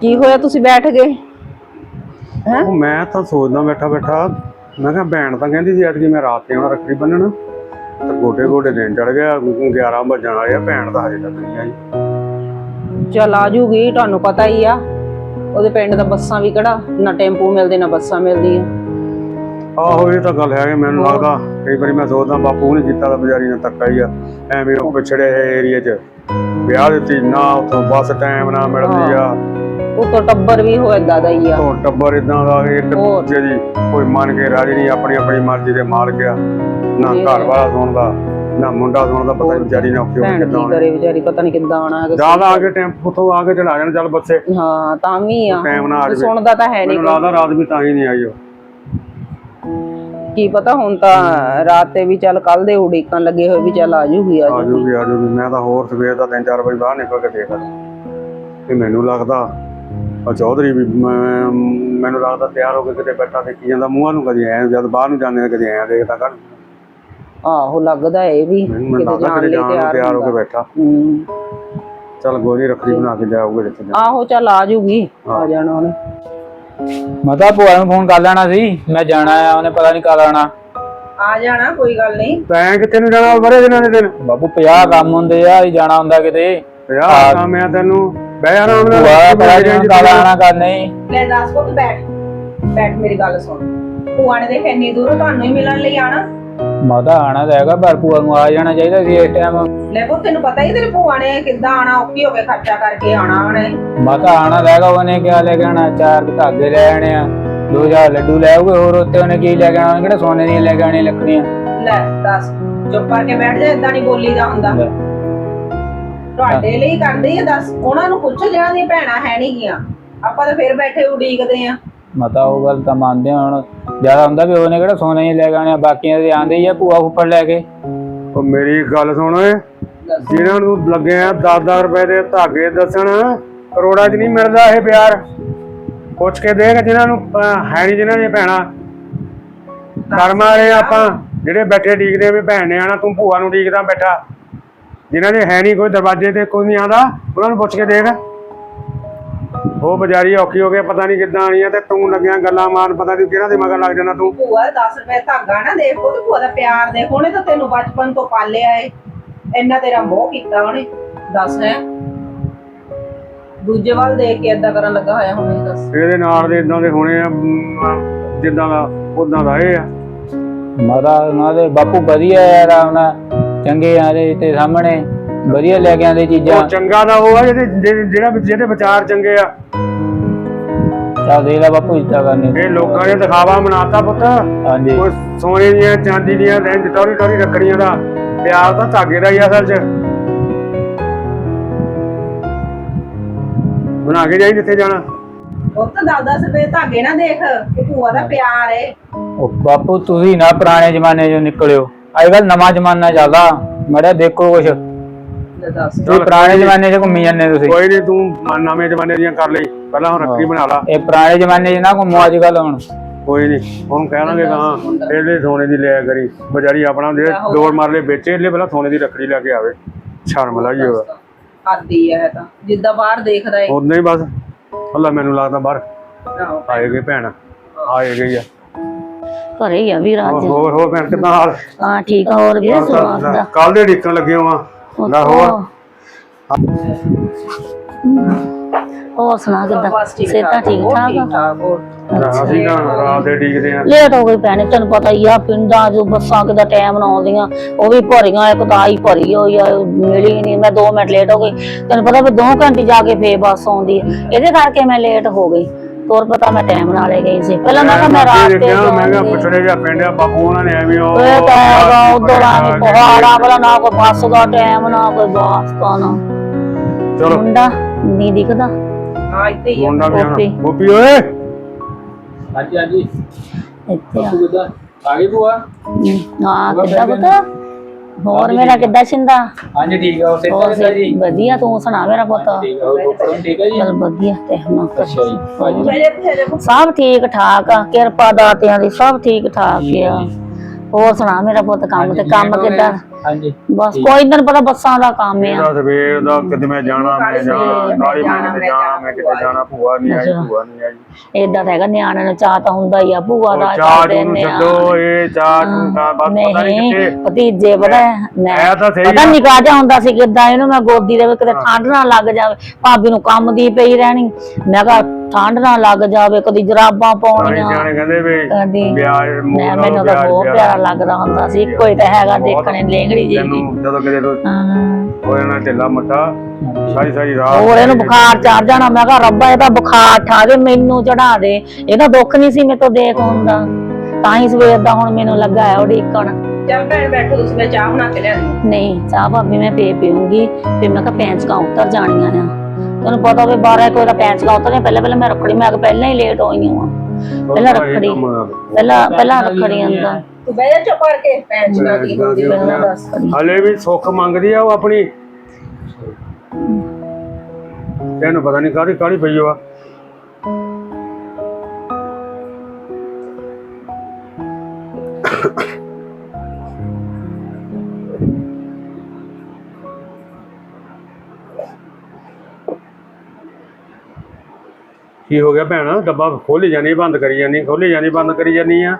ਕੀ ਹੋਇਆ ਤੁਸੀਂ ਬੈਠ ਗਏ? ਹੈ? ਉਹ ਮੈਂ ਤਾਂ ਸੋਚਦਾ ਬੈਠਾ ਬੈਠਾ ਮੈਂ ਕਿਹਾ ਭੈਣ ਤਾਂ ਕਹਿੰਦੀ ਸੀ ਅੱਜ ਕਿ ਮੈਂ ਰਾਤ ਤੇ ਆਉਣਾ ਰੱਖੜੀ ਬੰਨਣ। ਤੇ ਗੋਡੇ ਗੋਡੇ ਦਿਨ ਚੜ ਗਿਆ 11 ਵਜਣ ਵਾਲੇ ਆ ਭੈਣ ਦਾ ਹਜੇ ਤੱਕ ਨਹੀਂ ਆਈ। ਚਲ ਆ ਜੂਗੀ ਤੁਹਾਨੂੰ ਪਤਾ ਹੀ ਆ। ਉਹਦੇ ਪਿੰਡ ਦਾ ਬੱਸਾਂ ਵੀ ਕਿਹੜਾ ਨਾ ਟੈਂਪੂ ਮਿਲਦੇ ਨਾ ਬੱਸਾਂ ਮਿਲਦੀਆਂ। ਆਹੋ ਇਹ ਤਾਂ ਗੱਲ ਹੈ ਕਿ ਮੈਨੂੰ ਲੱਗਦਾ ਕਈ ਵਾਰੀ ਮੈਂ ਸੋਚਦਾ ਬਾਪੂ ਨੇ ਕੀਤਾ ਤਾਂ ਬਜ਼ਾਰੀ ਨੇ ਧੱਕਾ ਹੀ ਆ। ਐਵੇਂ ਉਹ ਪਿਛੜੇ ਏਰੀਏ 'ਚ। ਵਿਆਹ ਦਿੱਤੀ ਨਾ ਉਥੋਂ ਬੱਸ ਟਾਈਮ ਨਾ ਮਿਲਦੀ ਆ। ਉਤੋਂ ਟੱਬਰ ਵੀ ਹੋ ਏਦਾਂ ਦਾ ਹੀ ਆ। ਤੋਂ ਟੱਬਰ ਇਦਾਂ ਦਾ ਇੱਕ। ਦੂਜੇ ਦੀ ਕੋਈ ਮੰਨ ਕੇ ਰਾਜੀ ਨਹੀਂ ਆਪਣੀ ਆਪਣੀ ਮਰਜ਼ੀ ਦੇ ਮਾਲਕ ਆ। ਨਾ ਘਰ ਵਾਲਾ ਸੁਣਦਾ ਨਾ ਮੁੰਡਾ ਸੁਣਦਾ ਪਤਾ ਨਹੀਂ ਵਿਚਾਰੀ ਨੇ ਭੈਣ ਕਿੱਦਾਂ ਕੀ ਕਰੇ ਵਿਚਾਰੀ ਪਤਾ ਨਹੀਂ ਕਿੱਦਾਂ ਆਣਾ ਜ਼ਿਆਦਾ ਆ ਕੇ ਟੈਂਪੂ ਤੋਂ ਆ ਕੇ ਚਲਾ ਜਾਣ ਚੱਲ ਬੱਸੇ। ਹਾਂ ਤਾਂ ਵੀ ਆ। ਟਾਈਮ ਨਾਲ ਆ ਸੁਣਦਾ ਤਾਂ ਹੈ ਨਹੀਂ ਮੈਨੂੰ ਲੱਗਦਾ ਰਾਤ ਵੀ ਤਾਂ ਹੀ ਨਹੀਂ ਆਈ ਉਹ। ਕੀ ਪਤਾ ਹੁਣ ਤਾਂ ਰਾਤ ਤੇ ਵੀ ਚੱਲ ਕੱਲ ਦੇ ਉਡੀਕਣ ਲੱਗੇ ਹੋਏ ਵੀ ਚੱਲ ਆ ਜੂਗੀ ਆ ਆ ਜੂਗੀ ਜੂਗੀ ਆ ਜੂਗੀ ਮੈਂ ਤਾਂ ਹੋਰ ਸਵੇਰ ਦਾ ਤਿੰਨ ਚਾਰ ਵਜੇ ਬਾਹਰ ਨਿਕਲ ਕੇ ਦੇਖਦਾ। ਤੇ ਮੈਨੂੰ ਲੱਗਦਾ ਆ ਚੌਧਰੀ ਵੀ ਮੈਂ- ਮੈਨੂੰ ਲੱਗਦਾ ਤਿਆਰ ਹੋ ਕੇ ਕਿਤੇ ਬੈਠਾ ਦੇਖੀ ਜਾਂਦਾ। ਮੂੰਹਾਂ ਨੂੰ ਕਦੀ ਐ ਜਦ ਬਾਹਰ ਨੂੰ ਜਾਂਦੇ ਆ ਕਦੀ ਐ ਦੇਖਦਾ ਕਰ। ਆਹੋ ਲੱਗਦਾ ਇਹ ਵੀ ਮੈਨੂੰ ਮੈਨੂੰ ਕਿਤੇ ਲੱਗਦਾ ਜਾਣ ਕਿਤੇ ਲਈ ਜਾਣ ਨੂੰ ਤਿਆਰ ਹੋ ਕੇ ਹੁੰਦਾ। ਬੈਠਾ। ਹੂੰ। ਚੱਲ ਨੀ ਰੱਖੜੀ ਬਣਾ ਕੇ ਜਾਊਗੇ ਜਿੱਥੇ ਜਾਣਾ। ਆਹੋ ਚੱਲ ਆ ਜੂਗੀ ਆ ਜਾਣਾ ਉਹਨੇ। ਮੈਂ ਤਾਂ ਭੂਆ ਨੂੰ ਫੋਨ ਕਰ ਲੈਣਾ ਸੀ ਮੈਂ ਜਾਣਾ ਆ ਉਹਨੇ ਪਤਾ ਨਹੀਂ ਕਦ ਆਣਾ ਆ ਜਾਣਾ ਕੋਈ ਗੱਲ ਨਹੀਂ। ਤੈਂ ਕਿੱਥੇ ਨੂੰ ਜਾਣਾ ਬਰੇ ਦਿਨਾਂ ਦੇ ਦਿਨ। ਬਾਬੂ 50 ਕੰਮ ਹੁੰਦੇ ਆ ਹੀ ਜਾਣਾ ਹੁੰਦਾ ਕਿਤੇ। ਯਾਰ ਕੰਮ ਆ ਤੈਨੂੰ ਬਹਿ ਆਰਾਮ ਨਾਲ। ਭੂਆ ਪਤਾ ਨਹੀਂ ਕਦ ਆਣਾ ਕਦ ਨਹੀਂ। ਲੈ ਦੱਸ ਪੁੱਤ ਬੈਠ। ਬੈਠ ਮੇਰੀ ਗੱਲ ਸੁਣ। ਭੂਆ ਨੇ ਦੇਖ ਇੰਨੀ ਦੂਰੋਂ ਤੁਹਾਨੂੰ ਹੀ ਮਿਲਣ ਲਈ ਆਣਾ ਮਾਤਾ ਆਣਾ ਤਾਂ ਹੈਗਾ ਪਰ ਭੂਆ ਨੂੰ ਆ ਜਾਣਾ ਚਾਹੀਦਾ ਸੀ ਇਸ ਟਾਈਮ ਲੈ ਪੁੱਤ ਤੈਨੂੰ ਪਤਾ ਹੀ ਤੇਰੇ ਭੂਆ ਨੇ ਕਿੱਦਾਂ ਆਣਾ ਔਖੀ ਹੋ ਕੇ ਖਰਚਾ ਕਰਕੇ ਆਣਾ ਉਹਨੇ। ਮਾਤਾ ਆਣਾ ਤਾਂ ਹੈਗਾ ਉਹਨੇ ਕਿਹਾ ਲੈ ਕੇ ਆਣਾ ਚਾਰ ਕੁ ਧਾਗੇ ਲੈ ਆਣੇ ਆ 2000 ਲੱਡੂ ਲੈ ਆਉਗੇ ਹੋਰ ਉੱਤੇ ਉਹਨੇ ਕੀ ਲੈ ਕੇ ਆਣਾ ਕਿਹੜਾ ਸੋਨੇ ਦੀਆਂ ਲੈ ਕੇ ਆਣੇ ਲੱਕੜੀਆਂ। ਲੈ ਦੱਸ ਚੁੱਪ ਕਰਕੇ ਬੈਠ ਜਾ ਇਦਾਂ ਨਹੀਂ ਬੋਲੀਦਾ ਹੁੰਦਾ। ਲੈ। ਤੁਹਾਡੇ ਲਈ ਕਰਦੇ ਆ ਦੱਸ ਉਹਨਾਂ ਨੂੰ ਪੁੱਛੋ ਜਿਹਨਾਂ ਦੀਆਂ ਭੈਣਾਂ ਹੈ ਨਹੀਂ ਗੀਆਂ। ਆਪਾਂ ਤਾਂ ਫੇਰ ਬੈਠੇ ਉਡੀਕਦੇ ਆ। ਮਾਤਾ ਉਹ ਗੱਲ ਤਾਂ ਮੰਨਦੇ ਹਾਂ ਹੁਣ। ਜ਼ਿਆਦਾ ਹੁੰਦਾ ਵੀ ਉਹਨੇ ਕਿਹੜਾ ਸੋਨੇ ਦੀਆਂ ਲੈ ਕੇ ਬਾਕੀਆਂ ਦੇ ਆਂਦੇ ਹੀ ਆ ਭੂਆ ਉੱਪਰ ਲੈ ਕੇ। ਉਹ ਮੇਰੀ ਗੱਲ ਸੁਣ ਓਏ ਜਿਨ੍ਹਾਂ ਨੂੰ ਲੱਗੇ ਆ 10-10 ਰੁਪਏ ਦੇ ਧਾਗੇ ਦੱਸਣ ਕਰੋੜਾਂ 'ਚ ਨਹੀਂ ਮਿਲਦਾ ਇਹ ਪਿਆਰ। ਪੁੱਛ ਕੇ ਦੇਖ ਜਿਨ੍ਹਾਂ ਨੂੰ ਅਹ, ਹੈ ਨਹੀਂ ਜਿਨ੍ਹਾਂ ਦੀਆਂ ਭੈਣਾਂ। ਕਰਮ ਵਾਲੇ ਆਪਾਂ ਜਿਹੜੇ ਬੈਠੇ ਡੀਕਦੇ ਵੀ ਭੈਣ ਨੇ ਆਣਾ ਤੂੰ ਭੂਆ ਨੂੰ ਡੀਕਦਾ ਬੈਠਾ। ਜਿਨ੍ਹਾਂ ਦੇ ਹੈ ਨਹੀਂ ਕੋਈ ਦਰਵਾਜ਼ੇ ਤੇ ਕੋਈ ਨਹੀਂ ਆਉਂਦਾ ਉਹਨਾਂ ਨੂੰ ਪੁੱਛ ਕੇ ਦੇਖ। ਉਹ ਬਜਾਰੀ ਔਖੀ ਹੋ ਕੇ ਪਤਾ ਨਹੀਂ ਕਿੱਦਾਂ ਆਣੀ ਆ ਤੇ ਤੂੰ ਲੱਗਿਆ ਗੱਲਾਂ ਮਾਰਨ ਪਤਾ ਨਹੀਂ ਕਿਹਨਾਂ ਦੇ ਮਗਰ ਲੱਗ ਜਾਣਾ ਤੂੰ। ਭੂਆ 10 ਰੁਪਏ ਧਾਗਾ ਨਾ ਦੇ ਪੁੱਤ ਭੂਆ ਦਾ ਪਿਆਰ ਦੇ ਉਹਨੇ ਤਾਂ ਤੈਨੂੰ ਬਚਪਨ ਤੋਂ ਪਾਲਿਆ ਏ। ਇੰਨਾ ਤੇਰਾ ਮੋਹ ਕੀਤਾ ਉਹਨੇ। ਦੱਸ ਹੈ। ਦੂਜੇ ਵੱਲ ਦੇਖ ਕੇ ਏਦਾਂ ਕਰਨ ਲੱਗਾ ਹੋਇਆ ਹੁਣ ਇਹ ਦੱਸ। ਇਹਦੇ ਨਾਲ ਦੇ ਇਦਾਂ ਦੇ ਹੋਣੇ ਆ ਮ, ਜਿੱਦਾਂ ਦਾ ਉਦਾਂ ਦਾ ਇਹ ਆ। ਮਾਤਾ ਉਹਨਾਂ ਦੇ ਬਾਪੂ ਵਧੀਆ ਯਾਰ ਆਉਣਾ ਚੰਗੇ ਆ ਦੇ ਤੇ ਸਾਹਮਣੇ। ਵਧੀਆ ਲੈ ਕੇ ਆਂਦੇ ਚੀਜ਼ਾਂ। ਉਹ ਚੰਗਾ ਦਾ ਉਹ ਆ ਜਿਹਦੇ- ਜਿਹੜਾ ਜਿਹਦੇ ਵਿਚਾਰ ਚੰਗੇ ਆ। ਚੱਲ ਦੇ ਲੈ ਬਾਪੂ ਇੱਦਾਂ ਕਰਨੀ। ਇਹ ਲੋਕਾਂ ਨੇ ਦਿਖਾਵਾ ਬਣਾਤਾ ਪੁੱਤ। ਹਾਂਜੀ। ਉਹ ਸੋਨੇ ਦੀਆਂ ਚਾਂਦੀ ਦੀਆਂ ਰੈਂਜ ਟੋਰੀ ਟੋਰੀ ਰੱਖੜੀਆਂ ਦਾ। ਪਿਆਰ ਤਾਂ ਧਾਗੇ ਦਾ ਹੀ ਆ ਅਸਲ 'ਚ। ਬਣਾ ਕੇ ਜਾਈ ਜਿੱਥੇ ਜਾਣਾ? ਪੁੱਤ 10 ਰੁਪਏ ਧਾਗੇ ਨਾ ਦੇਖ ਕਿ ਭੂਆ ਦਾ ਪਿਆਰ ਏ। ਉਹ ਬਾਪੂ ਤੁਸੀਂ ਨਾ ਪੁਰਾਣੇ ਜ਼ਮਾਨੇ 'ਚੋਂ ਨਿਕਲਿਓ। ਅੱਜ ਕੱਲ ਨਵਾਂ ਜ਼ਮਾਨਾ ਚੱਲਦਾ। ਮੜਿਆ ਦੇਖੋ ਕੁਛ। ਦੱਸ ਤੁਸੀਂ ਪੁਰਾਣੇ ਜ਼ਮਾਨੇ 'ਚ ਘੁੰਮੀ ਜਾਂਦੇ ਤੁਸੀਂ? ਕੋਈ ਨਹੀਂ ਤੂੰ ਮ- ਨਵੇਂ ਜ਼ਮਾਨੇ ਦੀਆਂ ਕਰ ਲਈ। ਪਹਿਲਾਂ ਹੁਣ ਰੱਖੜੀ ਬਣਾ ਲਾ। ਇਹ ਪੁਰਾਣੇ ਜ਼ਮਾਨੇ 'ਚ ਨਾ ਘੁੰਮੋ ਅੱਜ ਕੱਲ ਹੁਣ। ਕੋਈ ਨਹੀਂ ਹੁਣ ਕਹਿ ਲਾਂਗੇ ਕਹਾਂ ਇਹਦੇ ਸੋਨੇ ਦੀ ਲਿਆ ਕਰੀ। ਬਜਾਰੀ ਆਪਣਾ ਜਿਹੜੇ ਦੌੜ ਮਾਰ ਲੈ ਵੇਚੇ ਇਹਦੇ ਪਹਿਲਾਂ ਸੋਨੇ ਦੀ ਰੱਖੜੀ ਲੈ ਕੇ ਆਵੇ। ਸ਼ਰਮ ਲਾਈ ਹੋਵੇ। ਆਦੀ ਹੈ ਇਹ ਤਾਂ। ਜਿੱਦਾਂ ਬਾਹਰ ਦੇਖਦਾ ਏ। ਉਦਾਂ ਹੀ ਬਸ। ਅੱਲਾ ਮੈਨੂੰ ਲੱਗਦਾ ਬਾਹਰ। ਆਹੋ। ਆਏ ਗਏ ਭੈਣ। ਆਏ ਗਈ ਆ। ਘਰੇ ਹੀ ਆ ਵੀਰ ਅੱਜ। ਹੋਰ ਹੋਰ ਭੈਣ ਕਿੱਦਾਂ ਹਾਲ? ਹਾਂ ਠੀਕ ਆ। ਹੋਰ ਵੀਰ ਸੁਣਾ ਦਾ ਕੱਲ ਦੇ ਢਿੱਕਣ ਲੱਗੇ ਹਾਂ ਲੈ ਹੋਰ। ਹੋਰ ਸੁਣਾ ਕਿੱਦਾਂ? ਬਸ ਠੀਕ ਸਿਹਤਾਂ ਠੀਕ। ਹੋਰ ਠਾਕ? ਆ ਠੀਕ ਠਾਕ ਹੋਰ। ਅਸੀਂ ਨਾ ਰਾਤ ਦੇ ਢੀਕਦੇ ਆ ਲੇਟ ਹੋ ਗਈ ਭੈਣੇ ਤੈਨੂੰ ਪਤਾ ਹੀ ਆ ਪਿੰਡਾਂ 'ਚ ਬੱਸਾਂ ਕਿਦਾ ਟਾਈਮ ਨਾਲ ਆਉਂਦੀਆਂ। ਉਹ ਵੀ ਭਰੀਆਂ ਇੱਕ ਤਾਂ ਆਈ ਭਰੀ ਹੋਈ ਆ ਮਿਲੀ ਨਹੀਂ ਮੈਂ 2 ਮਿੰਟ ਲੇਟ ਹੋ ਗਈ। ਤੈਨੂੰ ਪਤਾ ਵੀ 2 ਘੰਟੇ ਜਾ ਕੇ ਫੇਰ ਬੱਸ ਆਉਂਦੀ ਆ। ਇਹਦੇ ਕਰਕੇ ਮੈਂ ਲੇਟ ਹੋ ਗਈ। ਤੋਰ ਪਤਾ ਮੈਂ ਟਾਈਮ ਨਾਲ ਹੀ ਗਈ ਸੀ। ਪਹਿਲਾਂ ਮੈਂ ਕਿਹਾ ਮੈਂ ਰਾਤ ਤੇ ਕਿਹਾ ਮੈਂ ਕਿਹਾ ਜਾਊਂਗੀ। ਪੁੱਛੜੇ ਜਾ ਪਿੰਡ ਆ ਬਾਪੂ ਉਹਨਾਂ ਨੇ ਐਵੇਂ ਉਹ ਇਹ ਤਾਂ ਹੈਗਾ ਉਧਰ ਆ ਕੇ ਪਹਾੜਾ ਵਾਲਾ ਨਾ ਕੋਈ ਬੱਸ ਦਾ ਟਾਈਮ ਨਾ ਕੋਈ ਬੱਸ ਦਾ ਨਾ। ਚਲੋ। ਮੁੰਡਾ ਨਹੀਂ ਦਿਖਦਾ। ਹਾਂ ਇੱਥੇ ਹੀ ਆ। ਮੁੰਡਾ ਵੀ ਆਣਾ ਗੋਪੀ। ਗੋਪੀ ਓਏ। ਹਾਂਜੀ ਹਾਂਜੀ। ਇੱਥੇ ਆ। ਕਿੱਦਾਂ? ਆ ਗਈ ਭੂਆ? ਹਾਂ ਕਿੱਦਾਂ ਪੁੱਤ? ਹੋਰ ਮੇਰਾ ਕਿੱਦਾਂ ਸਿੰਦਾ? ਹਾਂਜੀ ਠੀਕ ਆ। ਉਸੇ ਹੋਰ ਸੇ- ਵਧੀਆ ਤੂੰ ਸੁਣਾ ਮੇਰਾ ਪੁੱਤ? ਠੀਕ ਆ। ਹੋਰ ਫੋਨ ਠੀਕ ਹੈ ਜੀ? ਚਲ ਵਧੀਆ ਤੇ ਹੁਣ ਅੱਛਾ ਜੀ। ਭਾਜੀ? ਸਭ ਠੀਕ ਠਾਕ ਆ ਕਿਰਪਾ ਦਾਤਿਆਂ ਦੀ ਸਭ ਠੀਕ ਠਾਕ ਆ। ਹੋਰ ਸੁਣਾ ਮੇਰਾ ਪੁੱਤ ਕੰਮ ਤੇ ਕੰਮ ਕਿੱਦਾਂ? ਹਾਂਜੀ। ਬਸ ਕੋਈ ਦਿਨ ਪਤਾ ਬੱਸਾਂ ਦਾ ਕੰਮ ਆ। ਇਹਦਾ ਸਵੇਰ ਦਾ ਕਿਤੇ ਮੈਂ ਜਾਣਾ ਮੈਂ ਜਾਣਾ ਮੈਂ ਨਾਲੇ ਜਾਣਾ, ਮੈਂ ਜਾਣਾ ਮੈਂ ਕਿਤੇ ਜਾਣਾ ਭੂਆ ਨਹੀਂ ਆਈ। ਭੂਆ ਨਹੀਂ ਆਈ। ਏਦਾਂ ਤਾਂ ਹੈਗਾ ਨਿਆਣਿਆਂ ਨੂੰ ਚਾਹ ਤਾਂ ਹੁੰਦਾ ਹੀ ਆ ਭੂਆ ਦਾ ਚਾਹ ਨੂੰ ਨੇ ਛੱਡੋ ਇਹ ਚਾਹ ਨੂੰ ਤਾਂ ਬਸ ਪਤਾ ਨਹੀਂ ਕਿੱਥੇ। ਭਤੀਜੇ ਪਤਾ ਹੈ, ਮੈਂ ਇਹ ਤਾਂ ਸਹੀ ਪਤਾ ਆ। ਨਿਕਾ ਜਾ ਹੁੰਦਾ ਸੀ ਕਿਦਾਂ ਇਹਨੂੰ ਮੈਂ ਗੋਦੀ ਦੇ ਵਿੱਚ ਕਿਤੇ ਠੰਡ ਨਾ ਲੱਗ ਜਾਵੇ। ਭਾਬੀ ਨੂੰ ਕੰਮ ਦੀ ਪਈ ਰਹਿਣੀ। ਮੈਂ ਕਿਹਾ ਠੰਡ ਨਾ ਲੱਗ ਜਾਵੇ ਕਦੀ ਜਰਾਬਾਂ ਪਾਉਣੀਆਂ। ਜਾਣੇ ਕਹਿੰਦੇ ਵੀ ਕਦੀ ਵਿਆਹ ਮੈਂ ਮੈਨੂੰ ਤਾਂ ਬਹੁਤ ਪਿਆਰਾ ਲੱਗਦਾ ਹੁੰਦਾ ਸੀ ਇੱਕੋ ਹੀ ਤਾਂ ਹੈਗਾ ਦੇਖਣੇ ਲੇਂਗੜੀ ਜੀ ਤੈਨੂੰ ਜਦੋਂ ਕਿਤੇ ਤੋਂ ਹਾਂ। ਹੋ ਜਾਣਾ ਢਿੱਲਾ ਮੱਠਾ ਸਾਰੀ ਸਾਰੀ ਰਾਤ ਹੋਰ ਇਹਨੂੰ ਬੁਖਾਰ ਚੜ ਜਾਣਾ ਮੈਂ ਕਿਹਾ ਰੱਬਾ ਇਹਦਾ ਬੁਖਾਰ ਠਾ ਦੇ ਮੈਨੂੰ ਚੜਾ ਦੇ। ਇਹਦਾ ਦੁੱਖ ਨਹੀਂ ਸੀ ਮੇਰੇ ਤੋਂ ਦੇਖ ਹੁੰਦਾ ਤਾਂ ਹੀ ਸਵੇਰ ਦਾ ਹੁਣ ਮੈਨੂੰ ਲੱਗਾ ਹੈ ਉਡੀਕਣ ਚੱਲ ਭੈਣ ਬੈਠੋ ਤੁਸੀਂ ਮੈਂ ਚਾਹ ਬਣਾ ਕੇ ਲਿਆਂਦੀ ਨਹੀਂ ਚਾਹ ਭਾਬੀ ਮੈਂ ਪੀ ਪੀਉਂਗੀ ਫਿਰ ਮੈਂ ਕਿਹਾ ਪੈਂਚਕਾਂ ਉਤਰ ਜਾਣੀਆਂ ਨੇ। ਤੈਨੂੰ ਪਤਾ ਵੀ 12 ਕੋਈ ਦਾ ਪੈਂਚਕਾਂ ਉਤਰਨੇ ਪਹਿਲਾਂ ਪਹਿਲਾਂ ਮੈਂ ਰੱਖੜੀ ਮੈਂ ਕਿ ਪਹਿਲਾਂ ਹੀ ਲੇਟ ਹੋਈ ਹਾਂ। ਪਹਿਲਾਂ ਰੱਖੜੀ ਪਹਿਲਾਂ ਪਹਿਲਾਂ ਰੱਖੜੀ ਅੰਦਰ ਤੂੰ ਬਹਿ ਜਾ ਚੁੱਪ ਕਰਕੇ ਭੈਣ ਜੀ ਨਾਲ ਕੀ ਹੁੰਦੀ ਮੈਨੂੰ ਦੱਸ ਹਲੇ ਵੀ ਸੁੱਖ ਮੰਗਦੀ ਆ ਉਹ ਆਪਣੀ। ਤੈਨੂੰ ਪਤਾ ਨਹੀਂ ਕਾਹਦੀ ਕਾਹਲੀ ਪਈ ਆ। ਕੀ ਹੋ ਗਿਆ ਭੈਣ? ਡੱਬਾ ਖੋਲੀ ਜਾਨੀ ਬੰਦ ਕਰੀ ਜਾਨੀ ਖੋਲੀ ਜਾਨੀ ਬੰਦ ਕਰੀ ਜਾਨੀ ਆ।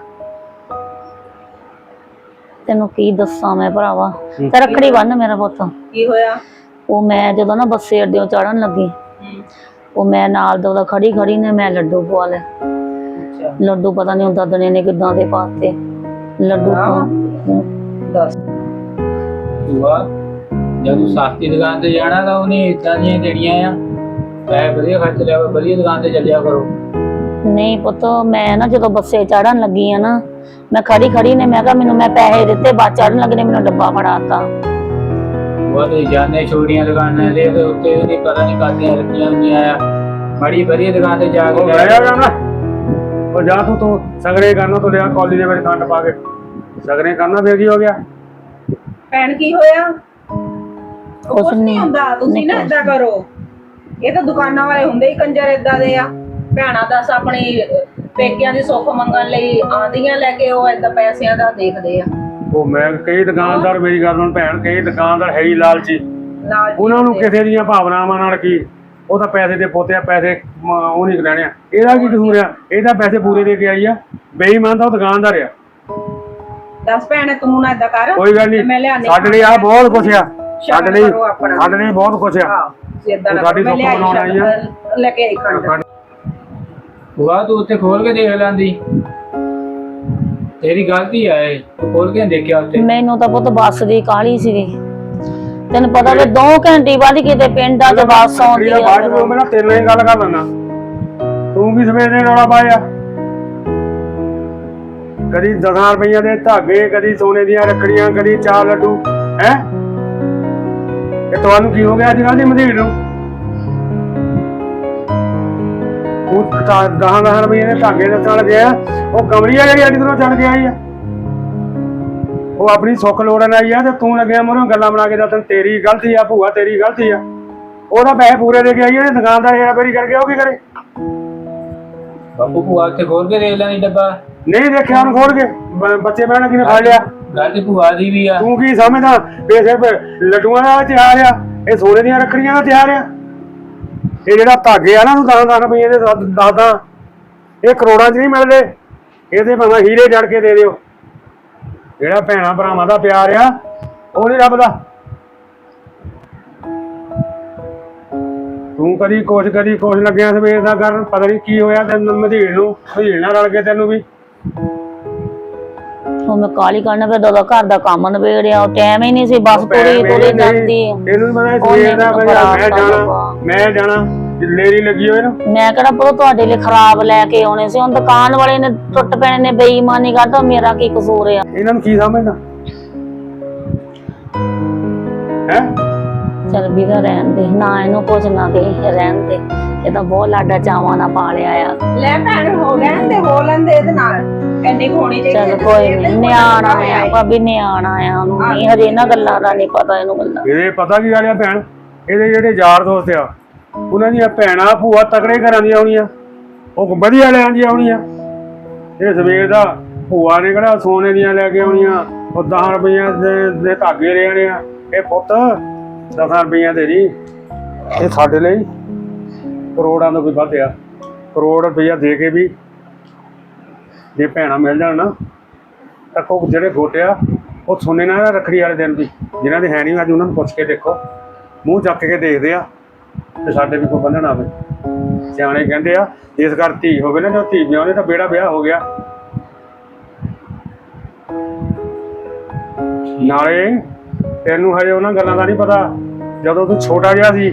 ਤੈਨੂੰ ਕੀ ਦੱਸਾਂ ਮੈਂ ਭਰਾਵਾ? ਤੇ ਰੱਖੜੀ ਬੰਨ ਮੇਰਾ ਪੁੱਤ। ਕੀ ਹੋਇਆ? ਉਹ ਮੈਂ ਜਦੋਂ ਨਾ ਬੱਸੇ ਅੱਡਿਓਂ ਚੜਨ ਲੱਗੀ ਉਹ ਮੈਂ ਨਾਲ ਦਾ ਉਹਦਾ ਖੜੀ ਖੜੀ ਨੇ ਮੈਂ ਲੱਡੂ ਪਵਾ ਅੱਛਾ। ਲੱਡੂ ਪਤਾ ਨਹੀਂ ਹੁੰਦਾ ਦਣੇ ਨੇ ਕਿਦਾਂ ਦੇ ਪਾਤੇ। ਲੱਡੂ ਦੱਸ। ਭੂਆ ਜਦੋਂ ਸਸਤੀ ਦੁਕਾਨ ਤੇ ਜਾਣਾ ਤਾਂ ਉਹਨੇ ਇਦਾਂ ਦੀਆਂ ਦੇਣੀਆਂ ਆ। ਪੈਸੇ ਵਧੀਆ ਖਰਚ ਲਿਆ ਕਰੋ, ਵਧੀਆ ਦੁਕਾਨ ਤੇ ਚੱਲਿਆ ਕਰੋ। ਨਹੀਂ ਪੁੱਤ ਮੈਂ ਨਾ ਜਦੋਂ ਬੱਸੇ ਚੜਨ ਲੱਗੀ ਆ ਨਾ ਮੈਂ ਖੜੀ ਖੜੀ ਨੇ ਮੈਂ ਕਿਹਾ ਮੈਨੂੰ ਮੈਂ ਪੈਸੇ ਦਿੱਤੇ ਬਾਅਦ ਚੜਨ ਲੱਗੇ ਨੇ ਮੈਨੂੰ ਡੱਬਾ ਫੜਾਤਾ। ਉਹ ਤੇ ਜਾਣੇ ਛੋਟੀਆਂ ਦੁਕਾਨਾਂ ਦੇ ਤੇ ਉੱਤੇ ਉਹਦੀ ਪਤਾ ਨਹੀਂ ਕਾਦੀਆਂ ਰੱਖੀਆਂ ਹੁੰਦੀਆਂ ਆ। ਬੜੀ ਵਧੀਆ ਦੁਕਾਨ ਤੇ ਜਾ ਕੇ ਉਹ ਲੈ ਜਾ ਜਾਣਾ ਉਹ ਜਾ ਤੂੰ ਤੂੰ ਸਗਰੇ ਕਰਨਾ ਤੂੰ ਲਿਆ ਕੌਲੀ ਦੇ ਵਿੱਚ ਖੰਡ ਪਾ ਕੇ। ਸਗਰੇ ਕਰਨਾ ਫੇਰ ਕੀ ਹੋ ਗਿਆ? ਭੈਣ ਕੀ ਹੋਇਆ? ਉਹ ਕੁਛ ਨਹੀਂ। ਹੁੰਦਾ ਤੁਸੀਂ ਨਾ ਏਦਾਂ ਕਰੋ। ਇਹ ਤਾਂ ਦੁਕਾਨਾਂ ਵਾਲੇ ਹੁੰਦੇ ਹੀ ਕੰਜਰ ਏਦਾਂ ਦੇ ਆ। ਭੈਣਾਂ ਦੱਸ ਆਪਣੀ ਪੇਕਿਆਂ ਦੀ ਸੁੱਖ ਮੰਗਣ ਲਈ ਆਂਦੀਆਂ ਲੈ ਕੇ ਉਹ ਏਦਾਂ ਪੈਸਿਆਂ ਦਾ ਦੇਖਦੇ ਆ। ਉਹ ਮੈਂ ਕਈ ਦੁਕਾਨਦਾਰ ਮੇਰੀ ਗੱਲ ਨੂੰ ਭੈਣ ਕਈ ਦੁਕਾਨਦਾਰ ਹੈ ਹੀ ਲਾਲਚੀ। ਲਾਲਚੀ ਉਹਨਾਂ ਨੂੰ ਕਿਸੇ ਦੀਆਂ ਭਾਵਨਾਵਾਂ ਨਾਲ ਕੀ? ਉਹ ਤਾਂ ਪੈਸੇ ਦੇ ਪੋਤੇ ਆ ਪੈਸੇ ਮ, ਉਹ ਨਹੀਂ ਲੈਣੇ ਆ। ਇਹਦਾ ਕੀ ਕਸੂਰ ਆ? ਇਹਦਾ ਪੈਸੇ ਪੂਰੇ ਦੇ ਕੇ ਆਈ ਆ। ਬੇਈਮਾਨ ਤਾਂ ਉਹ ਦੁਕਾਨਦਾਰ ਆ। ਦੱਸ ਭੈਣ ਤੂੰ ਨਾ ਏਦਾਂ ਕਰ। ਕੋਈ ਗੱਲ ਤੇ ਮੈਂ ਨਹੀਂ ਲਿਆਂਦੀ ਸਾਡੇ ਲਈ ਆ ਬਹੁਤ ਕੁਛ ਆ। ਸਾਡੇ ਲਈ। ਸਾਡੇ ਲਈ ਬਹੁਤ ਕੁਛ ਆ। ਸਾਡੀ ਸੁੱਖ ਬਣਾਉਣ ਆਈ ਆ। ਲਿਆਈ ਲੈ ਕੇ ਆਈ ਖੰਡ। ਭੂਆ ਤੂੰ ਉੱਤੇ ਖੋਲ ਕੇ ਦੇਖ ਲੈਂਦੀ। ਤੇਰੀ ਗਲਤੀ ਆ ਇਹ। ਤੂੰ ਖੋਲ ਕੇ ਦੇਖਿਆ ਉੱਤੇ ਮੈਨੂੰ ਤਾਂ ਪੁੱਤ ਬੱਸ ਦੀ ਕਾਹਲੀ ਸੀਗੀ। ਤੈਨੂੰ ਪਤਾ ਵੀ 2 ਘੰਟੇ ਬਾਅਦ ਕਿਤੇ ਪਿੰਡਾਂ 'ਚ ਬੱਸ ਆਉਂਦੀ ਆ। ਬਾਅਦ ਵਿੱਚ ਮੈਂ ਨਾ ਤੇਰੇ ਨਾਲ ਗੱਲ ਕਰ ਲੈਣਾ ਤੂੰ ਵੀ ਸਵੇਰ ਦੇ ਰੌਲਾ ਪਾਇਆ। ਕਦੀ 10 ਰੁਪਈਆਂ ਦੇ ਧਾਗੇ ਕਦੀ ਸੋਨੇ ਦੀਆਂ ਰੱਖੜੀਆਂ ਕਦੀ ਚਾਰ ਲੱਡੂ ਹੈ? ਇਹ ਤੁਹਾਨੂੰ ਕੀ ਹੋ ਗਿਆ ਅੱਜ ਕੱਲ੍ਹ ਦੀ ਮਧੀਰ ਨੂੰ? ਉਹ 10 10 ਰੁਪਈਏ ਦੇ ਧਾਗੇ ਦੱਸਣ ਲੱਗਿਆ ਉਹ ਕਮਲੀ ਆ ਜਿਹੜੀ ਅੱਜ ਤੋਂ ਚੱਲ ਕੇ ਆਈ ਆ। ਉਹ ਆਪਣੀ ਸੁੱਖ ਲੋੜਨ ਆਈ ਆ ਤੇ ਤੂੰ ਲੱਗਿਆ ਮਰੋਂ ਗੱਲਾਂ ਬਣਾ ਕੇ ਦੱਸਣ ਤੇਰੀ ਗਲਤੀ ਆ ਭੂਆ ਤੇਰੀ ਗਲਤੀ ਆ। ਉਹਦਾ ਪੈਸੇ ਪੂਰੇ ਦੇ ਕੇ ਆਈ ਉਹਨੇ ਦੁਕਾਨਦਾਰ ਹੇਰਾ ਫੇਰੀ ਕਰਕੇ ਉਹ ਕੀ ਕਰੇ? ਬਾਪੂ ਭੂਆ ਉੱਤੇ ਖੋਲ ਕੇ ਦੇਖ ਲੈਂਦੀ ਡੱਬਾ। ਨਹੀਂ ਦੇਖਿਆ ਉਹਨੂੰ ਖੋਲ ਕੇ। ਬ- ਬੱਚੇ ਬਹਿਣ ਕਿਨੇ ਫੜ ਲਿਆ? ਗਲਤੀ ਭੂਆ ਦੀ ਵੀ ਆ। ਤੂੰ ਕੀ ਸਮਝਦਾ? ਵੀ ਲੱਡੂਆਂ ਦਾ ਤਿਆਰ ਆ, ਇਹ ਸੋਨੇ ਦੀਆਂ ਰੱਖੜੀਆਂ ਦਾ ਤਿਆਰ ਆ। ਇਹ ਜਿਹੜਾ ਧਾਗੇ ਆ ਨਾ ਨੂੰ 10 ਰੁਪਏ ਦੇ ਦਾਦਾ ਇਹ ਕਰੋੜਾਂ 'ਚ ਨਹੀਂ ਮਿਲਦੇ। ਇਹਦੇ ਭਾਵੇਂ ਹੀਰੇ ਜੜ ਕੇ ਦੇ ਦਿਓ। ਜਿਹੜਾ ਭੈਣਾ ਭਰਾਵਾਂ ਦਾ ਪਿਆਰ ਆ, ਉਹ ਨਹੀਂ ਦਾ ਤੂੰ ਕਦੀ ਕੁਛ ਕਦੀ ਕੁਛ ਲੱਗਿਆ ਸਵੇਰ ਦਾ ਕਰਨ, ਪਤਾ ਨਹੀਂ ਕੀ ਹੋਇਆ ਤੈਨੂੰ, ਮਧੀੜ ਨੂੰ, ਮਧੀੜ ਨਾਲ ਰਲ ਕੇ ਤੈਨੂੰ ਵੀ। ਉਹ ਮੈਂ ਕਾਲੀ ਕਰਨ ਫਿਰ ਦੋਦਾ ਘਰ ਦਾ ਕੰਮ ਨਵੇੜਿਆ ਉਹ ਟਾਈਮ ਹੀ ਨਹੀਂ ਸੀ ਬੱਸ ਤੁਰੀ ਤੁਰੀ ਜਾਂਦੀ। ਇਹਨੂੰ ਉਹਨੇ ਸਵੇਰ ਦਾ ਮੈਂ ਜਾਣਾ ਮੈਂ ਜਾਣਾ ਲੇਰੀ ਲੱਗੀ ਹੋਏ ਨਾ। ਮੈਂ ਕਿਹੜਾ ਪੁੱਤ ਤੁਹਾਡੇ ਲਈ ਖਰਾਬ ਲੈ ਕੇ ਆਉਣੇ ਸੀ ਹੁਣ ਦੁਕਾਨ ਵਾਲੇ ਨੇ ਟੁੱਟ ਪੈਣੇ ਨੇ ਬੇਈਮਾਨੀ ਕਰਦਾ ਮੇਰਾ ਕੀ ਕਸੂਰ ਆ? ਇਹਨਾਂ ਨੂੰ ਕੀ ਸਮਝਦਾ ਹੈ? ਚਲ ਵੀ ਤਾਂ ਰਹਿਣ ਦੇ ਨਾ ਇਹਨੂੰ ਕੁਝ ਨਾ ਕਹੀ ਰਹਿਣ ਦੇ। ਇਹ ਤਾਂ ਬਹੁਤ ਲਾਡਾ ਚਾਵਾਂ ਨਾਲ ਪਾਲਿਆ ਆ। ਲੈ ਭੈਣ ਹੋ ਲੈਣ ਤੇ ਹੋ ਲੈਂਦੇ ਇਹਦੇ ਨਾਲ। ਐਨੀ ਹੋਣੀ ਚਾਹੀਦੀ ਚਲ ਕੋਈ ਨਹੀਂ ਨਿਆਣਾ ਆ। ਭਾਬੀ ਨਿਆਣਾ ਆ ਉਹਨੂੰ। ਨਹੀਂ ਹਜੇ ਇਹਨਾਂ ਗੱਲਾਂ ਦਾ ਨਹੀਂ ਪਤਾ ਇਹਨੂੰ ਗੱਲਾਂ ਇਹਦੇ ਪਤਾ ਕੀ ਗੱਲ ਆ ਭੈਣ? ਇਹਦੇ ਜਿਹੜੇ ਯਾਰ ਦੋਸਤ ਆ ਉਹਨਾਂ ਦੀਆਂ ਭੈਣਾਂ ਭੂਆ ਤਕੜੇ ਘਰਾਂ ਦੀਆਂ ਆਉਣੀਆਂ। ਉਹ ਵਧੀਆ ਲੈਣ ਦੀਆਂ ਆਉਣੀਆਂ। ਇਹ ਸਵੇਰ ਦਾ ਭੂਆ ਨੇ ਕਿਹੜਾ ਸੋਨੇ ਦੀਆਂ ਲੈ ਕੇ ਆਉਣੀਆਂ ਉਹ 10 ਰੁਪਈਆਂ ਦੇ ਦੇ ਧਾਗੇ ਲੈਣੇ ਆ। ਇਹ ਪੁੱਤ 10 ਰੁਪਈਆਂ ਦੇ ਜੀ ਇਹ ਸਾਡੇ ਲਈ। ਕਰੋੜਾਂ ਤੋਂ ਵੀ ਵੱਧ ਆ। ਕਰੋੜ ਰੁਪਈਆ ਦੇ ਕੇ ਵੀ ਜੇ ਭੈਣਾਂ ਮਿਲ ਜਾਣ ਨਾ, ਤਾਂ ਕੋ ਜਿਹੜੇ ਗੋਟਿਆ ਉਹ ਸੁਣਨੇ ਨਾ ਰੱਖੜੀ ਵਾਲੇ ਦਿਨ ਦੀ ਜਿਨ੍ਹਾਂ ਦੇ ਹੈ ਨਹੀਂ ਅੱਜ, ਉਹਨਾਂ ਨੂੰ ਪੁੱਛ ਕੇ ਦੇਖੋ। ਮੂੰਹ ਚੱਕ ਕੇ ਦੇਖਦੇ ਆ, ਤੇ ਸਾਡੇ ਵੀ ਕੋਈ ਬੰਨਣ ਆਵੇ। ਸਿਆਣੇ ਕਹਿੰਦੇ ਆ ਇਸ ਘਰ ਧੀ ਹੋਵੇ ਨਾ ਜਦੋਂ ਧੀ ਵਿਆਹਨੇ ਤਾਂ ਬੇੜਾ ਵਿਆਹ ਹੋ ਗਿਆ। ਨਾਲੇ ਤੈਨੂੰ ਹਜੇ ਉਹਨਾਂ ਗੱਲਾਂ ਦਾ ਨਹੀਂ ਪਤਾ, ਜਦੋਂ ਤੂੰ ਛੋਟਾ ਜਿਹਾ ਸੀ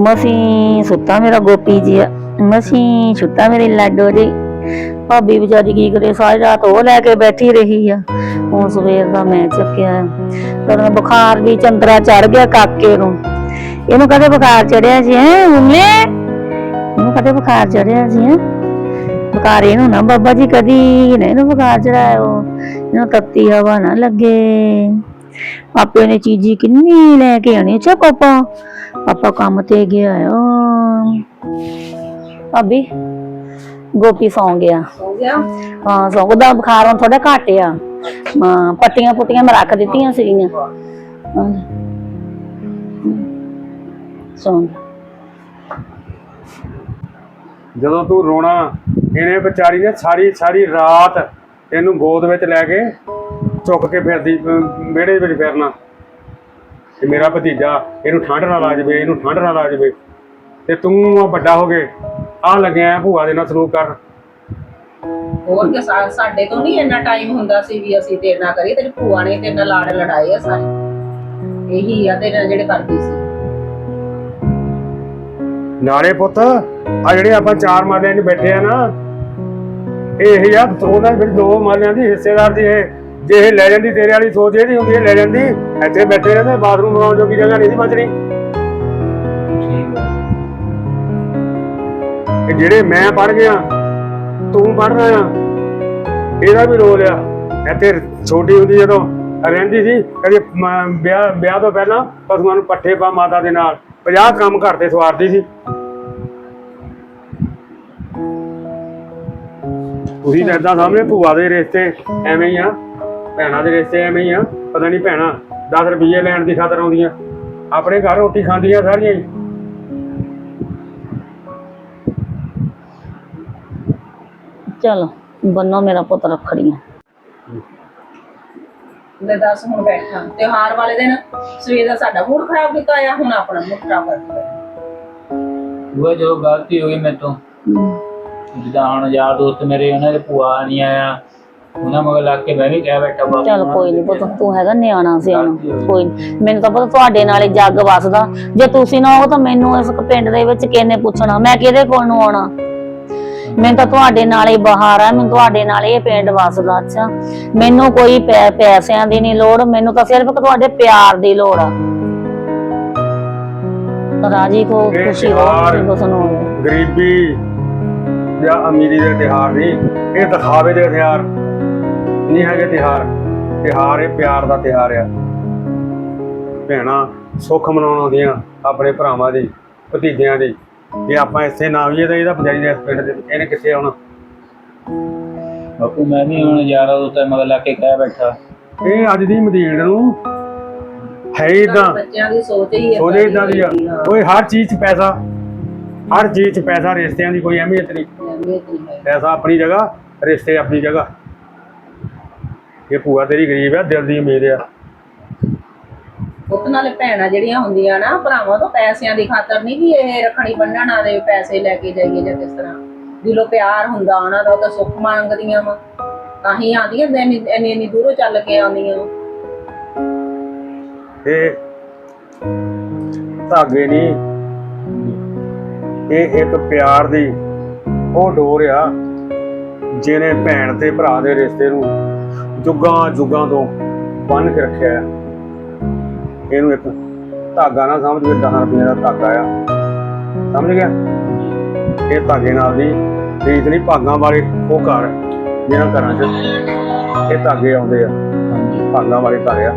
ਮਸੀਂ ਸੁੱਤਾ ਮੇਰਾ ਗੋਪੀ ਜੀ ਮਸੀਂ ਸੁੱਤਾ ਮੇਰੇ ਲਾਡੋ ਜੀ। ਭਾਬੀ ਵਿਚਾਰੀ ਕੀ ਕਰੇ, ਸਾਰੀ ਰਾਤ ਉਹ ਲੈ ਕੇ ਬੈਠੀ ਰਹੀ ਆ। ਹੁਣ ਸਵੇਰ ਦਾ ਮੈਂ ਚੱਕਿਆ। ਪਰ ਬੁਖਾਰ ਵੀ ਚੰਦਰਾ ਚੜ ਗਿਆ ਕਾਕੇ ਨੂੰ। ਇਹਨੂੰ ਕਦੇ ਬੁਖਾਰ ਚੜਿਆ ਸੀ, ਹੈ, ਮੰਮੀ? ਇਹਨੂੰ ਕਦੇ ਬੁਖਾਰ ਚੜਿਆ ਸੀ, ਹੈ? ਬੁਖਾਰ ਇਹਨੂੰ ਨਾ, ਬਾਬਾ ਜੀ ਕਦੀ ਨਹੀਂ ਇਹਨੂੰ ਬੁਖਾਰ ਚੜਾਇਓ ਇਹਨੂੰ ਤੱਤੀ ਹਵਾ ਨਾ ਲੱਗੇ। ਆਪੇ ਨੇ ਚੀਜ਼ੀ ਕਿੰਨੀ ਲੈ ਕੇ ਆਣੀ ਅੱਛਾ ਪਾਪਾ ਪਾਪਾ ਕੰਮ ਤੇ ਗਿਆ ਆ। ਭਾਬੀ ਗੋਪੀ ਸੌਂ ਗਿਆ। ਹੋ ਗਿਆ? ਹਾਂ ਸੌਂ ਉਹਦਾ ਬੁਖਾਰ ਹੁਣ ਥੋੜਾ ਘੱਟ ਆ। ਪੱਟੀਆਂ ਪੁੱਟੀਆਂ ਮੈਂ ਰੱਖ ਦਿੱਤੀਆਂ ਸੀਗੀਆਂ। ਸੌਂ ਗਿਆ। ਜਦੋਂ ਤੂੰ ਰੋਣਾ ਇਹਨੇ ਵਿਚਾਰੀ ਨੇ ਸਾਰੀ ਸਾਰੀ ਰਾਤ ਇਹਨੂੰ ਗੋਦ ਵਿੱਚ ਲੈ ਕੇ ਚੁੱਕ ਕੇ ਫਿਰਦੀ ਵਿਹੜੇ ਵਿੱਚ ਫਿਰਨਾ। ਤੇ ਮੇਰਾ ਭਤੀਜਾ ਇਹਨੂੰ ਠੰਡ ਨਾ ਲਾ ਜਵੇ ਇਹਨੂੰ ਠੰਡ ਨਾ ਲਾ ਜਵੇ। ਤੇ ਤੂੰ ਆ ਵੱਡਾ ਹੋ ਗਏ ਆ ਲੱਗਿਆ ਭੂਆ ਦੇ ਨਾਲ ਸਲੂਕ ਕਰਨ। ਹੋਰ ਕਿ ਸਾ- ਸਾਡੇ ਤੋਂ ਨਹੀਂ ਇੰਨਾ ਟਾਈਮ ਹੁੰਦਾ ਸੀ ਵੀ ਅਸੀਂ ਤੇਰੇ ਨਾਲ ਕਰੀਏ ਤੇਰੀ ਭੂਆ ਨੇ ਤੇਰੇ ਨਾਲ ਲਾੜ ਲੜਾਏ ਆ ਸਾਰੇ। ਇਹੀ ਆ ਤੇਰੇ ਨਾਲ ਜਿਹੜੇ ਕਰਦੀ ਸੀ। ਨਾਲੇ ਪੁੱਤ ਆ ਜਿਹੜੇ ਆਪਾਂ ਚਾਰ ਮਾਲਿਆਂ 'ਚ ਬੈਠੇ ਆ ਨਾ ਇਹ ਇਹ ਆ ਉਹਨਾਂ ਵਿੱਚ ਦੋ ਮਾਲਿਆਂ ਦੀ ਹਿੱਸੇਦਾਰ ਦੀ ਇਹ। ਜੇ ਇਹ ਲੈ ਜਾਂਦੀ, ਤੇਰੇ ਵਾਲੀ ਸੋਚ ਇਹਦੀ ਹੁੰਦੀ, ਇਹ ਲੈ ਜਾਂਦੀ। ਇੱਥੇ ਬੈਠੇ ਰਹਿੰਦੇ, ਬਾਥਰੂਮ ਬਣਾਉਣ ਜੋਗੀ ਜਗ੍ਹਾ ਨਹੀਂ ਸੀ ਬਚਣੀ। ਠੀਕ ਜਿਹੜੇ ਮੈਂ ਪੜ ਗਿਆ, ਤੂੰ ਪੜਦਾ ਆ। ਇਹਦਾ ਵੀ ਰੋਲ ਆ। ਇੱਥੇ ਛੋਟੀ ਹੁੰਦੀ ਜਦੋਂ ਰਹਿੰਦੀ ਸੀ, ਕਦੇ ਵਿਆਹ ਵਿਆਹ ਤੋਂ ਪਹਿਲਾਂ ਪਸ਼ੂਆਂ ਨੂੰ ਪੱਠੇ ਪਾ ਮਾਤਾ ਦੇ ਨਾਲ। 50 ਕੰਮ ਘਰ ਤੇ ਸਵਾਰਦੀ ਸੀ। ਤੁਸੀਂ ਤਾਂ ਏਦਾਂ ਸਾਹਮਣੇ ਭੂਆ ਦੇ ਰਿਸ਼ਤੇ ਐਵੇਂ ਹੀ ਆ। ਭੈਣਾਂ ਦੇ ਰਿਸ਼ਤੇ ਐਵੇਂ ਹੀ ਆ ਪਤਾ ਨਹੀਂ ਭੈਣਾਂ 10 ਰੁਪਏ ਲੈਣ ਦੀ ਖਾਤਰ ਆਉਂਦੀਆਂ। ਆਪਣੇ ਘਰ ਰੋਟੀ ਖਾਂਦੀਆਂ ਸਾਰੀਆਂ ਹੀ। ਚਲੋ ਬੰਨੋ ਮੇਰਾ ਪੁੱਤ ਰੱਖੜੀਆਂ। ਲੈ ਦੱਸ ਹੁਣ ਬੈਠਾ। ਤਿਉਹਾਰ ਵਾਲੇ ਦਿਨ ਸਵੇਰ ਦਾ ਸਾਡਾ ਮੂਡ ਖਰਾਬ ਕੀਤਾ ਆ ਹੁਣ ਆਪਣਾ ਮੂਡ ਖਰਾਬ ਕਰ ਉਹ ਜੋ ਗਲਤੀ ਹੋ ਗਈ ਮੇਰੇ ਤੋਂ ਜਿੱਦਾਂ ਹੁਣ ਯਾਰ ਦੋਸਤ ਮੇਰੇ ਉਹਨਾਂ ਦੇ ਭੂਆ ਨਹੀਂ ਆਇਆ ਉਹਨਾਂ ਮਗਰ ਲੱਗ ਕੇ ਮੈਂ ਵੀ ਕਹਿ ਬੈਠਾ ਬਾਪੂ ਚੱਲ ਕੋਈ ਨਹੀਂ ਪੁੱਤ ਤੂੰ ਹੈਗਾ ਨਿਆਣਾ ਸਿਆਣਾ। ਕੋਈ ਨੀ। ਮੈਨੂੰ ਤਾਂ ਪਤਾ ਤੁਹਾਡੇ ਨਾਲ ਹੀ ਜੱਗ ਵਸਦਾ। ਜੇ ਤੁਸੀਂ ਨਾ ਹੋ ਤਾਂ ਮੈਨੂੰ ਇਸ ਪਿੰਡ ਦੇ ਵਿੱਚ ਕਿਹਨੇ ਪੁੱਛਣਾ? ਮੈਂ ਕਿਹਦੇ ਕੋਲ ਨੂੰ ਆਉਣਾ? ਮੈਨੂੰ ਤਾਂ ਤੁਹਾਡੇ ਨਾਲ ਹੀ ਬਹਾਰ ਆ ਮੈਨੂੰ ਤੁਹਾਡੇ ਨਾਲ ਹੀ ਇਹ ਪਿੰਡ ਵਸਦਾ ਅੱਛਾ। ਮੈਨੂੰ ਕੋਈ ਪੈ- ਪੈਸਿਆਂ ਦੀ ਨਹੀਂ ਲੋੜ ਮੈਨੂੰ ਤਾਂ ਸਿਰਫ ਤੁਹਾਡੇ ਪਿਆਰ ਦੀ ਲੋੜ ਆ। ਰਾਜੀ ਕੋ ਇਹ ਖੁਸ਼ੀ ਹੋ ਨੂੰ ਹੋਵੇ। ਗਰੀਬੀ ਜਾਂ ਅਮੀਰੀ ਦੇ ਤਿਹਾਰ ਨਹੀਂ ਇਹ ਦਿਖਾਵੇ ਦੇ ਤਿਹਾਰ ਨਹੀਂ ਹੈਗੇ ਤਿਹਾਰ ਤਿਹਾਰ ਇਹ ਪਿਆਰ ਦਾ ਤਿਹਾਰ ਆ। ਭੈਣਾਂ ਸੁੱਖ ਮਨਾਉਣ ਆਉਂਦੀਆਂ ਆਪਣੇ ਭਰਾਵਾਂ ਦੀ ਭਤੀਜਿਆਂ ਦੀ। ਜੇ ਆਪਾਂ ਇੱਥੇ ਨਾ ਆਈਏ ਤਾਂ ਇਹਦਾ ਪੰਜਾਈ ਦੇ ਪਿੰਡ ਦੇ ਇਹਨੇ ਕਿੱਥੇ ਆਉਣਾ? ਬਾਪੂ ਮੈਂ ਵੀ ਹੁਣ ਯਾਰਾਂ ਦੋਸਤਾਂ ਮਗਰ ਲੱਗ ਕੇ ਕਹਿ ਬੈਠਾ। ਇਹ ਅੱਜ ਦੀ ਮਦੀੜ ਨੂੰ ਹੈ ਇਦਾਂ ਬੱਚਿਆਂ ਦੀ ਸੋਚ ਹੀ ਏਦਾਂ ਸੋਚੇ ਇਦਾਂ ਦੀ ਆ। ਹਾਂ, ਕੋਈ ਹਰ ਚੀਜ਼ 'ਚ ਪੈਸਾ। ਹਰ ਚੀਜ਼ 'ਚ ਪੈਸਾ ਰਿਸ਼ਤਿਆਂ ਦੀ ਕੋਈ ਅਹਿਮੀਅਤ ਨਹੀਂ ਹੈ। ਪੈਸਾ ਆਪਣੀ ਜਗ੍ਹਾ ਰਿਸ਼ਤੇ ਆਪਣੀ ਜਗ੍ਹਾ। ਇਹ ਭੂਆ ਤੇਰੀ ਗਰੀਬ ਆ ਦਿਲ ਦੀ ਉਮੀਦ ਆ। ਪੁੱਤ ਨਾਲੇ ਭੈਣਾਂ ਜਿਹੜੀਆਂ ਹੁੰਦੀਆਂ ਨਾ ਭਰਾਵਾਂ ਤੋਂ ਪੈਸਿਆਂ ਦੀ ਖਾਤਰ ਨਹੀਂ ਵੀ ਇਹ ਰੱਖੜੀ ਬੰਨਣ ਵਾਲੇ ਪੈਸੇ ਲੈ ਕੇ ਜਾਈਏ ਜਾਂ ਕਿਸ ਤਰ੍ਹਾਂ। ਦਿਲੋਂ ਪਿਆਰ ਹੁੰਦਾ ਉਹਨਾਂ ਦਾ ਉਹ ਤਾਂ ਸੁੱਖ ਮੰਗਦੀਆਂ ਵਾ। ਤਾਂ ਹੀ ਆਉਂਦੀਆਂ ਇੰਨੀ ਇੰਨੀ ਇੰਨੀ ਦੂਰੋਂ ਚੱਲ ਕੇ ਆਉਂਦੀਆਂ। ਇਹ ਧਾਗੇ ਨਹੀਂ ਇਹ ਇੱਕ ਪਿਆਰ ਦੀ ਉਹ ਡੋਰ ਆ ਜਿਹਨੇ ਭੈਣ ਤੇ ਭਰਾ ਦੇ ਰਿਸ਼ਤੇ ਨੂੰ ਜੁਗਾਂ ਜੁਗਾਂ ਤੋਂ ਬੰਨ ਕੇ ਰੱਖਿਆ ਆ। ਇਹਨੂੰ ਇੱਕ ਧਾਗਾ ਨਾ ਸਮਝ ਕੇ 10 ਰੁਪਏ ਦਾ ਧਾਗਾ ਆ। ਸਮਝ ਗਿਆ? ਇਹ ਧਾਗੇ ਨਾਲ ਦੀ ਰੀਤ ਨਹੀਂ ਭਾਗਾਂ ਵਾਲੇ ਉਹ ਘਰ ਜਿਹਨਾਂ ਘਰਾਂ 'ਚ ਇਹ ਧਾਗੇ ਆਉਂਦੇ ਆ। ਹਾਂਜੀ। ਭਾਗਾਂ ਵਾਲੇ ਘਰ ਆ।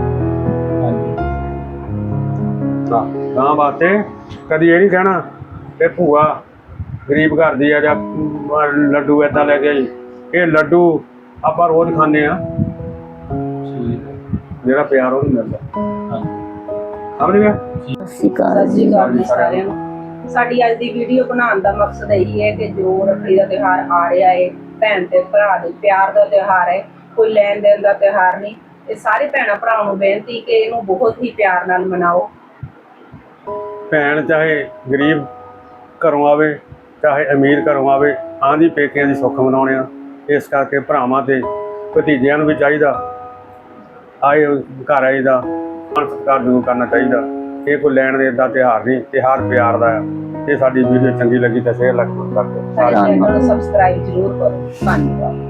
ਤਾਂ ਤਾਂ ਬਾਤੇ ਕਦੀ ਇਹ ਨਹੀਂ ਕਹਿਣਾ ਤੇ ਭੂਆ ਗਰੀਬ ਘਰ ਦੀ ਆ ਜਾਂ ਲੱਡੂ ਏਦਾਂ ਲੈ ਕੇ ਇਹ ਲੱਡੂ ਆਪਾਂ ਰੋਜ਼ ਖਾਂਦੇ ਆ। ਜਿਹੜਾ ਪਿਆਰ ਉਹ ਨਹੀਂ ਮਿਲਦਾ ਸਮਝ ਗਿਆ? ਅਸੀਂ ਕਰ ਸਤਿ ਸ਼੍ਰੀ ਅਕਾਲ ਜੀ ਸਾਰਿਆਂ ਨੂੰ। ਸਾਡੀ ਅੱਜ ਦੀ ਵੀਡੀਓ ਬਣਾਉਣ ਦਾ ਮਕਸਦ ਇਹੀ ਹੈ ਕਿ ਜੋ ਰੱਖੜੀ ਦਾ ਤਿਉਹਾਰ ਆ ਰਿਹਾ ਹੈ ਭੈਣ ਤੇ ਭਰਾ ਦੇ ਪਿਆਰ ਦਾ ਤਿਉਹਾਰ ਹੈ ਕੋਈ ਲੈਣ ਦੇਣ ਦਾ ਤਿਉਹਾਰ ਨਹੀਂ। ਇਹ ਸਾਰੇ ਭੈਣਾਂ ਭਰਾਵਾਂ ਨੂੰ ਬੇਨਤੀ ਕਿ ਇਹਨੂੰ ਬਹੁਤ ਹੀ ਪਿਆਰ ਨਾਲ ਮਨਾਓ। ਭੈਣ ਚਾਹੇ ਗਰੀਬ ਘਰੋਂ ਆਵੇ ਚਾਹੇ ਅਮੀਰ ਘਰੋਂ ਆਵੇ ਆਂਦੀ ਪੇਕਿਆਂ ਦੀ ਸੁੱਖ ਮਨਾਉਣੇ ਆ। ਇਸ ਕਰਕੇ ਭਰਾਵਾਂ ਤੇ ਭਤੀਜਿਆਂ ਨੂੰ ਵੀ ਚਾਹੀਦਾ ਆਏ ਘਰ ਆਏ ਦਾ ਮਾਣ ਸਤਿਕਾਰ ਜ਼ਰੂਰ ਕਰਨਾ ਚਾਹੀਦਾ। ਇਹ ਕੋਈ ਲੈਣ ਦੇਣ ਦਾ ਤਿਉਹਾਰ ਨਹੀਂ ਤਿਉਹਾਰ ਪਿਆਰ ਦਾ ਆ। ਇਹ ਸਾਡੀ ਵੀਡੀਓ ਚੰਗੀ ਲੱਗੀ ਤਾਂ ਸ਼ੇਅਰ ਲੱਗ ਕਰ ਦਿਓ ਸਾਡੇ ਚੈਨਲ ਨੂੰ ਸਬਸਕ੍ਰਾਈਬ ਜ਼ਰੂਰ ਕਰੋ। ਧੰਨਵਾਦ।